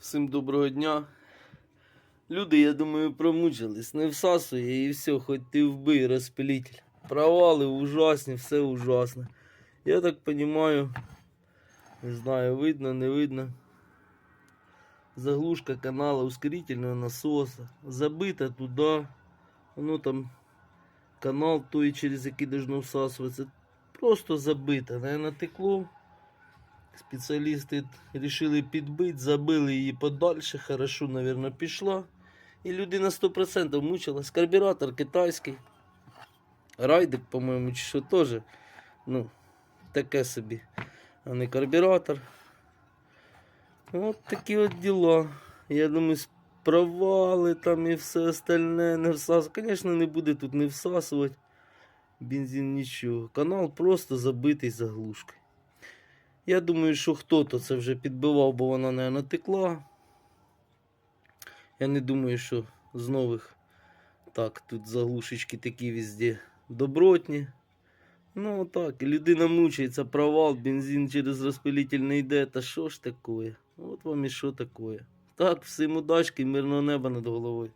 Всім доброго дня. Люди, я думаю, промучились. Не всасує і все, хоч ти вбий розпилитель. Провали ужасні, все ужасне. Я так понимаю, не знаю, видно, не видно. Заглушка канала ускорительного насоса. Забита туди. Воно там канал той, через який должно всасуватися. Просто забита. Наверное, текло. Спеціалісти вирішили підбити, забили її подальше, хорошо, наверное, пішла. І людина 100% мучилась. Карбюратор китайський. Райдик, по-моєму, чи що теж. Ну, таке собі. А не карбюратор. От такі от діла. Я думаю, провали там і все остальне не всасувати. Звісно, не буде тут не всасувати. Бензин нічого. Канал просто забитий заглушкою. Я думаю, що хто-то це вже підбивав, бо вона не натекла. Я не думаю, що з нових так, тут заглушечки такі везде добротні. Ну так, людина мучається, провал, бензин через розпилитель не йде. Та що ж таке? От вам і що таке. Так, всім удачки, мирного неба над головою.